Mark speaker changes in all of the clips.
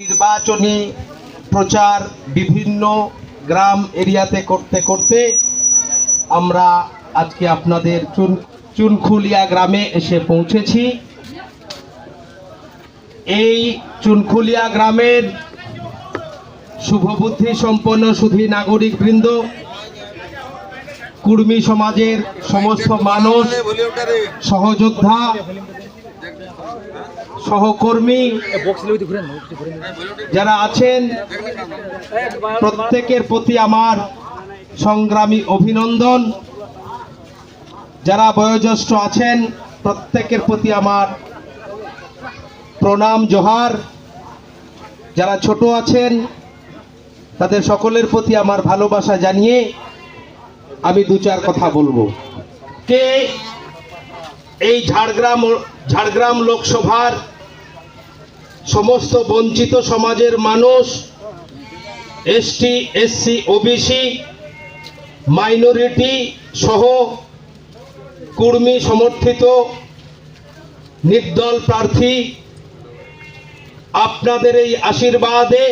Speaker 1: নির্বাচনী প্রচার বিভিন্ন গ্রাম এরিয়াতে করতে করতে আমরা আজকে আপনাদের চুন চুনখুলিয়া গ্রামে এসে পৌঁছেছি। এই চুনখুলিয়া গ্রামের শুভবুদ্ধি সম্পন্ন সুধী নাগরিক বৃন্দ কুর্মী সমাজের সমস্ত মানুষ, সহযোদ্ধা সহকর্মী যারা আছেন, প্রত্যেকের প্রতি আমার সংগ্রামী অভিনন্দন। যারা বয়োজ্যেষ্ঠ আছেন, প্রত্যেকের প্রতি আমার প্রণাম, জোহার। যারা ছোট আছেন, তাদের সকলের প্রতি আমার ভালোবাসা জানিয়ে আমি দু চার কথা বলব। কে এই ঝাড়গ্রাম ঝাড়গ্রাম লোকসভার সমস্ত বঞ্চিত সমাজের মানুষ, এসটি, এসসি, ওবিসি, মাইনরিটি সহ কুর্মী সমর্থিত নির্দল প্রার্থী, আপনাদের এই আশীর্বাদে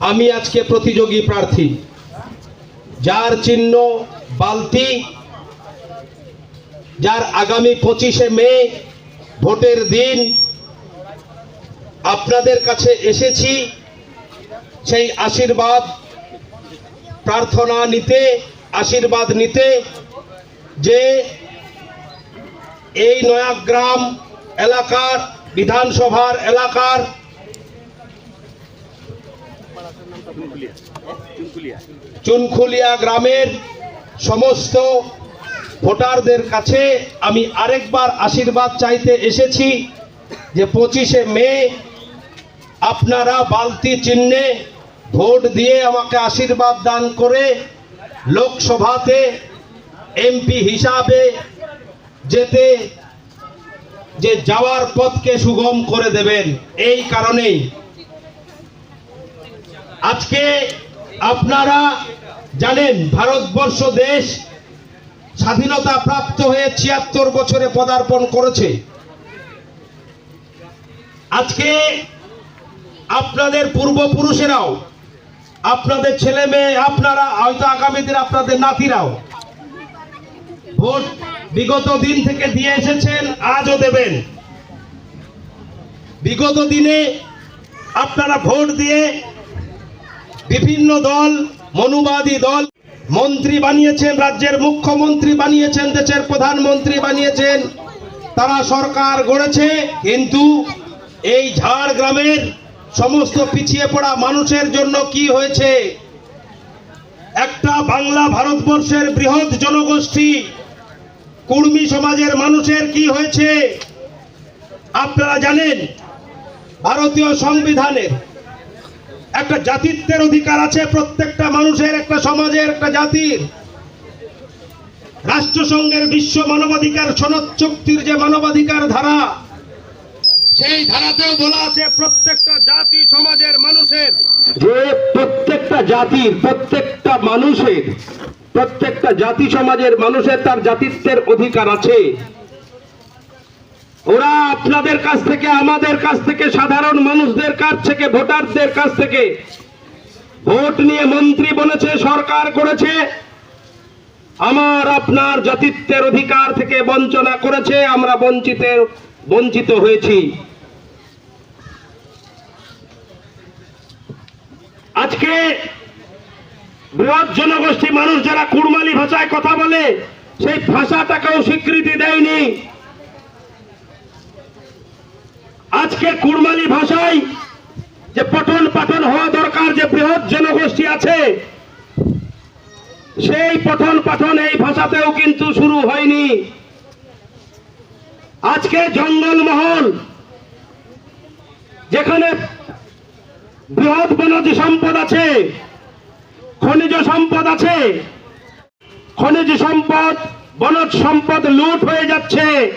Speaker 1: আমি আজকে প্রতিযোগী প্রার্থী। যার চিহ্ন বালতি, যার আগামী পঁচিশে মে ভোটের দিন আপনাদের কাছে এসেছি সেই আশীর্বাদ প্রার্থনা নিতে, আশীর্বাদ নিতে যে এই নয়াগ্রাম এলাকার, বিধানসভার এলাকার চুনখুলিয়া গ্রামের সমস্ত ভোটারদের কাছে আমি আরেকবার আশীর্বাদ চাইতে এসেছি যে পঁচিশে মে আপনারা বালতি চিহ্নে ভোট দিয়ে আমাকে আশীর্বাদ দান করে লোকসভাতে এমপি হিসাবে যেতে, যে যাওয়ার পথকে সুগম করে দেবেন। এই কারণেই আজকে আপনারা জানেন, ভারতবর্ষ দেশ স্বাধীনতা প্রাপ্ত হয়ে ছিয়াত্তর বছরে পদার্পণ করেছে। আজকে আপনাদের পূর্বপুরুষেরাও, আপনাদের ছেলে মেয়ে, আপনারা হয়তো আগামী দিন আপনাদের নাতিরাও, ভোট বিগত দিন থেকে দিয়ে এসেছেন, আজও দেবেন। বিগত দিনে আপনারা ভোট দিয়ে বিভিন্ন দল, মনুবাদী দল, মন্ত্রী বানিয়েছেন, রাজ্যের মুখ্যমন্ত্রী বানিয়েছেন, দেশের প্রধানমন্ত্রী বানিয়েছেন, তারা সরকার গড়েছে, কিন্তু এই ঝাড়গ্রামের সমস্ত পিছিয়ে পড়া মানুষের জন্য কি হয়েছে? একটা বাংলা ভারতবর্ষের বৃহৎ জনগোষ্ঠী, কুর্মী সমাজের মানুষের কি হয়েছে? আপনারা জানেন, ভারতীয় সংবিধানের একটা জাতিত্বের অধিকার আছে প্রত্যেকটা মানুষের, একটা সমাজের, একটা জাতির। রাষ্ট্রসংঘের বিশ্ব মানবাধিকার সনদ চুক্তির যে মানবাধিকার ধারা, সেই ধারাতেও বলা আছে প্রত্যেকটা জাতি সমাজের মানুষের।
Speaker 2: যে প্রত্যেকটা জাতির, প্রত্যেকটা মানুষের, প্রত্যেকটা জাতি সমাজের মানুষের তার জাতিত্বের অধিকার আছে। ওরা আপনাদের কাছ থেকে, আমাদের কাছ থেকে, সাধারণ মানুষদের কাছ থেকে, ভোটারদের কাছ থেকে ভোট নিয়ে মন্ত্রী বলেছে সরকার করেছে, আমার আপনার জাতিত্বের অধিকার থেকে বঞ্চনা করেছে, আমরা বঞ্চিত বঞ্চিত হয়েছি। আজকে বৃহৎ জনগোষ্ঠী মানুষ যারা কুড়মালি ভাষায় কথা বলে, সেই ভাষাটাকেও স্বীকৃতি দেয়নি। আজকে কুড়মালি ভাষায় যে পঠন পাঠন হওয়া দরকার, যে বৃহৎ জনগোষ্ঠী আছে, সেই পঠন পাঠন এই ভাষাতেও কিন্তু শুরু হয়নি। আজকে জঙ্গলমহল যেখানে বৃহৎ বনজ সম্পদ আছে। খনিজ সম্পদ আছে। খনিজ সম্পদ, বনজ সম্পদ লুট হয়ে যাচ্ছে।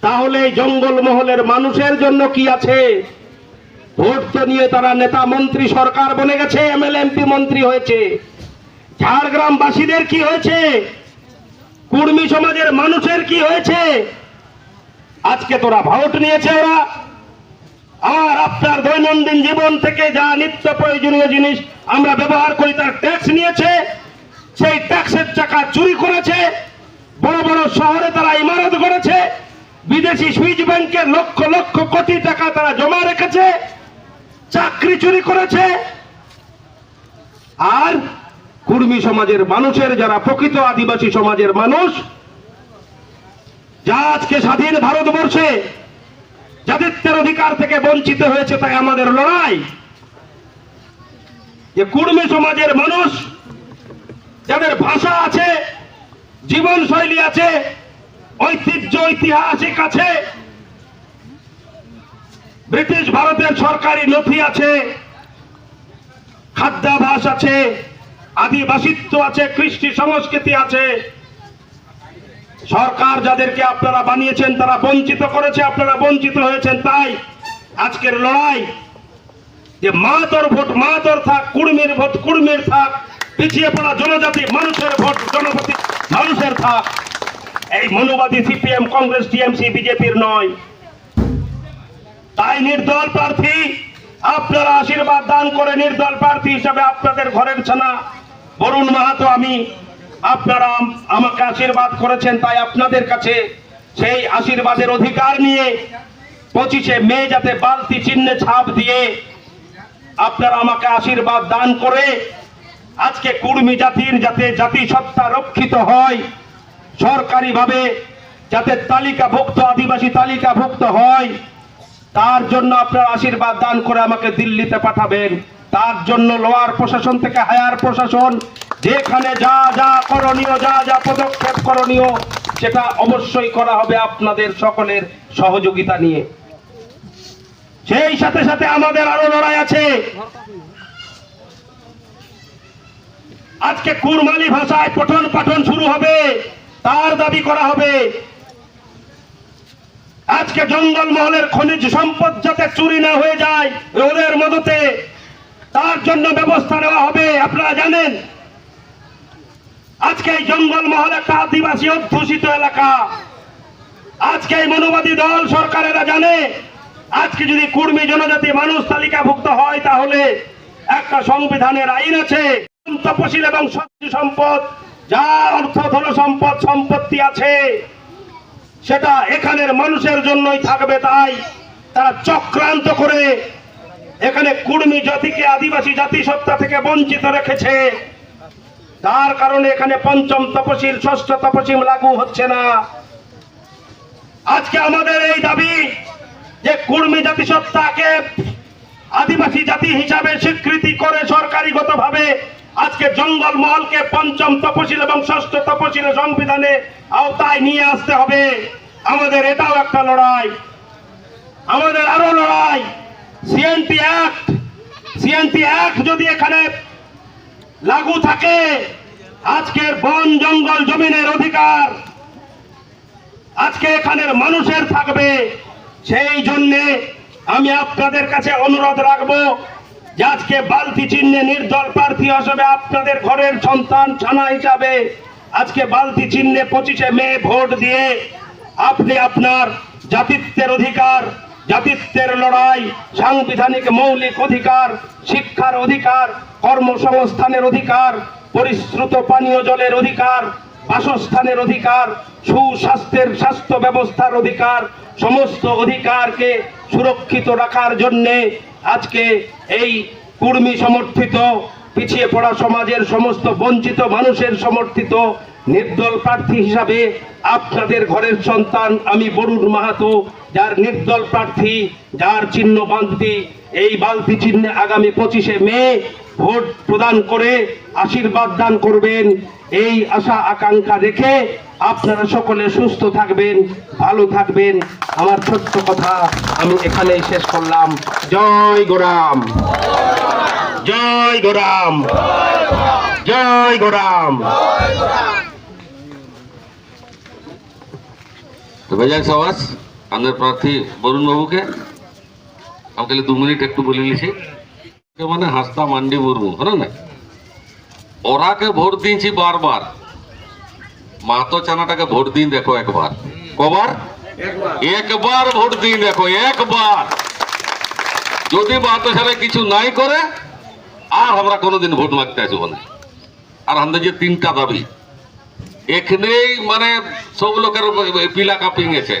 Speaker 2: তাহলে জঙ্গলমহলের মানুষের জন্য কি আছে? ভোট তো নিয়ে তারা নেতা মন্ত্রী সরকার বনে গেছে এমএলএ এমপি মন্ত্রী হয়েছে। ঝাড়গ্রামবাসীদের কি হয়েছে? কুর্মী সমাজের মানুষের কি হয়েছে? আজকে তোরা ভোট নিয়েছে ওরা। আর
Speaker 1: আপনার দৈনন্দিন জীবন থেকে যা নিত্য প্রয়োজনীয় জিনিস আমরা ব্যবহার করি, তার ট্যাক্স নিয়েছে। সেই ট্যাক্সের টাকা চুরি করেছে। বড় বড় শহরে তারা ইমারত করেছে বিদেশি সুইচ ব্যাংকে লক্ষ লক্ষ কোটি টাকা তারা জমা রেখেছে। চাকরি চুরি করেছে। আর কুর্মী সমাজের মানুষের, যারা প্রকৃত আদিবাসী সমাজের মানুষ, যা আজকে স্বাধীন ভারতবর্ষে জাতিত্বের অধিকার থেকে বঞ্চিত হয়েছে তাই আমাদের লড়াই। যে কুর্মী সমাজের মানুষ, যাদের ভাষা আছে জীবন শৈলী আছে, ঐতিহ্য ঐতিহাসিক আছে ব্রিটিশ ভারতের সরকারি নথি আছে, খাদ্যাভাস আছে, আদিবাসিত্ব আছে, কৃষ্টি সংস্কৃতি আছে সরকার যাদেরকে আপনারা বানিয়েছেন, তারা বঞ্চিত করেছে, আপনারা বঞ্চিত হয়েছেন, তাই আজকের লড়াই যে মা তোর ভোট মা তোর থাক কুর্মীর ভোট কুর্মীর থাক, পিছিয়ে পড়া জনজাতি, মানুষের ভোট, জনপতি, মানুষের থাক। এই মনোবাদী সিপিএম, কংগ্রেস, টিএমসি, বিজেপির নয়। তাই নির্দল প্রার্থী, আপনারা আশীর্বাদ দান করে নির্দল প্রার্থী হিসাবে আপনাদের ঘরের ছানা, বরুণ মাহাতো আমি আপনারা আমাকে আশীর্বাদ করেছেন তাই আপনাদের কাছে সেই আশীর্বাদের অধিকার নিয়ে পঁচিশে মে যাতে বালতি চিহ্নে ছাপ দিয়ে আপনারা আমাকে আশীর্বাদ দান করে আজকে কুর্মী জাতির যাতে জাতি সত্তা রক্ষিত হয়, সরকারিভাবে যাতে তালিকাভুক্ত, আদিবাসী তালিকাভুক্ত হয়, তার জন্য আপনার আশীর্বাদ দান করে আমাকে দিল্লিতে পাঠাবেন। তার জন্য লোয়ার প্রশাসন থেকে হায়ার প্রশাসন যেখানে যা যা করণীয়, যা যা পদক্ষেপ করণীয়, সেটা অবশ্যই করা হবে আপনাদের সকলের সহযোগিতা নিয়ে। সেই সাথে সাথে আমাদের আরও লড়াই আছে। আজকে কুরমালি ভাষায় পঠন পাঠন শুরু হবে, তার দাবি করা হবে। আজকে জঙ্গল মহলের খনিজ সম্পদ যাতে চুরি না হয়ে যায়, ওদের মদতে তার জন্য ব্যবস্থা নেওয়া হবে, আপনারা জানেন। আজকে জঙ্গল মহল একটা আদিবাসী অধ্যুষিত এলাকা। আজকে এই মনোবাদী দল সরকারেরা জানে, আজকে যদি কুর্মী জনজাতি মানুষ তালিকাভুক্ত হয়, তাহলে একটা সংবিধানের আইন আছে। তপশিল এবং স্বচ্ছ সম্পদ যা অর্থ ধন সম্পদ, সম্পত্তি আছে, সেটা এখানের মানুষের জন্যই থাকবে তাই তারা চক্রান্ত করে এখানে কুর্মী জাতিকে আদিবাসী জাতিসত্তা থেকে বঞ্চিত রেখেছে। তার কারণে এখানে পঞ্চম তপশিল, ষষ্ঠ তপশিল লাগু হচ্ছে না। আজকে আমাদের এই দাবি যে কুর্মী জাতিসত্তাকে আদিবাসী জাতি হিসাবে স্বীকৃতি করে সরকারিগত ভাবে আজকে জঙ্গল মহলকে পঞ্চম তপশিল এবং ষষ্ঠ তপশিল সংবিধানে আওতায় নিয়ে আসতে হবে। আমাদের এটাও একটা লড়াই। আমাদের আরও লড়াই। সিএনটি অ্যাক্ট সিএনটি অ্যাক্ট যদি এখানে লাগু থাকে। আজকের বন জঙ্গল জমিনের অধিকার। আজকে এখানের মানুষের থাকবে। সেই জন্যে আমি আপনাদের কাছে অনুরোধ রাখব যে আজকে বালতি চিহ্নে নির্দল প্রার্থী হিসেবে আপনাদের ঘরের সন্তান, ছানা হিসাবে আজকে বালতি চিহ্নে পঁচিশে মে ভোট দিয়ে আপনি আপনার জাতিত্বের অধিকার, জাতিত্বের লড়াই, সাংবিধানিক মৌলিক অধিকার, শিক্ষার অধিকার কর্মসংস্থানের অধিকার, পরিশ্রুত পানীয় জলের অধিকার, বাসস্থানের অধিকার, সুস্বাস্থ্যের স্বাস্থ্য ব্যবস্থার অধিকার, সমস্ত অধিকারকে সুরক্ষিত রাখার জন্যে আজকে এই কুর্মী সমর্থিত, পিছিয়ে পড়া সমাজের সমস্ত বঞ্চিত মানুষের সমর্থিত নির্দল প্রার্থী হিসাবে আপনাদের ঘরের সন্তান আমি বরুণ মাহাতো, যার নির্দল প্রার্থী, যার চিহ্ন বালতি এই বালতি চিহ্নে আগামী পঁচিশে মে ভোট প্রদান করে আশীর্বাদ দান করবেন। এই আশা আকাঙ্ক্ষা রেখে আপনারা সকলে সুস্থ থাকবেন, ভালো থাকবেন। আমার ছোট্ট কথা আমি এখানেই শেষ করলাম। জয় গোরাম। জয় গোরাম। জয় গোরাম।
Speaker 3: আমাদের প্রার্থী বরুণ বাবুকে আমাকে দু মিনিট একটু বলে নিছি মানে হাসতা মান্ডি মুর্মু, হলো না? ওরাকে ভোট দিয়েছি বারবার। মাতো চানাটাকে ভোট দিন দেখো একবার। কবার? একবার ভোট দিন দেখো, একবার। যদি বাহাত্তর সালে কিছু নাই করে, আর আমরা কোনোদিন ভোট মাগতে আসব না। আর আমাদের যে তিনটা দাবি, এখানেই মানে সব লোকের পিলা কাঁপিয়ে গেছে।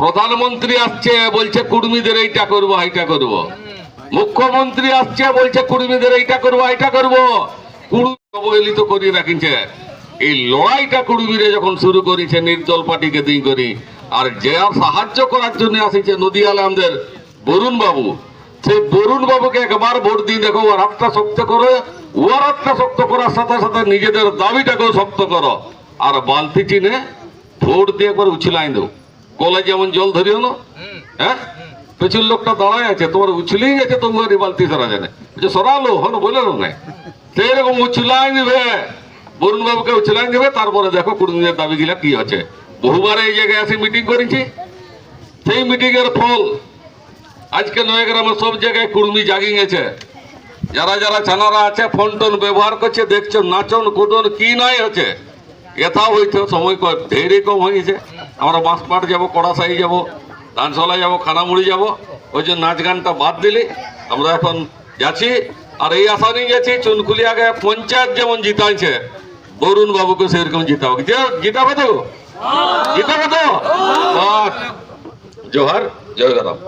Speaker 3: প্রধানমন্ত্রী আসছে, বলছে, কুর্মীদের এইটা করব এইটা করব। মুখ্যমন্ত্রী আসছে বলছে কুর্মীদের এইটা করব এইটা করব। অবহেলিত করিয়ে রাখিছে এই লড়াইটা কুড়মিরে যখন শুরু করেছে নির্দল পার্টিকে দিন করি আর যে সাহায্য করার জন্য আসিছে নদীয়ালে আমাদের বরুণ বাবু সেই বরুণ বাবুকে একবার ভোট দিন দেখো ওর হাতটা শক্ত করো ওর হাতটা শক্ত করার সাথে সাথে নিজেদের দাবিটাকেও শক্ত করো। আর বালতি চিনে ভোট দিয়ে একবার উছিলাই দেও কলে যেমন জল ধরিও না। হ্যাঁ? পেছন লোকটা দাঁড়ায় আছে, তোমার উছলেই গেছে, তোমার এই বালতি সারা জানে। যে সরালো হন বলে না সেই রকম উছলাই নিবে, বরুণ বাবুকে উছলাই নিবে, তারপরে দেখো কুড়িদের দাবি গিলা কি আছে। বহুবার এই জায়গায় আসি মিটিং করেছি। সেই মিটিং এর ফল, আজকে নয়গ্রামে সব জায়গায় কুর্মি জাগি গেছে যারা যারা ছানারা আছে, ফোন টোন ব্যবহার করছে, দেখছ, নাচন, কুটন, কি নাই হচ্ছে। এটাও হইতো সময় ঢেরে কম হয়ে গেছে। আমরা বাঁশপাট যাব কড়াশাই যাব। ধানসলা যাব, খানামুড়ি যাব, ওই জন্য নাচ গানটা বাদ দিলি, আমরা এখন যাচ্ছি। আর এই আশা নিয়ে যাচ্ছি চুনকুলি আগে পঞ্চায়েত যেমন জিতাইছে বরুণ বাবুকে সেরকম জিতাবো যে জিতাবে তো? জিতাবে তো? জোহার, জয় গরাম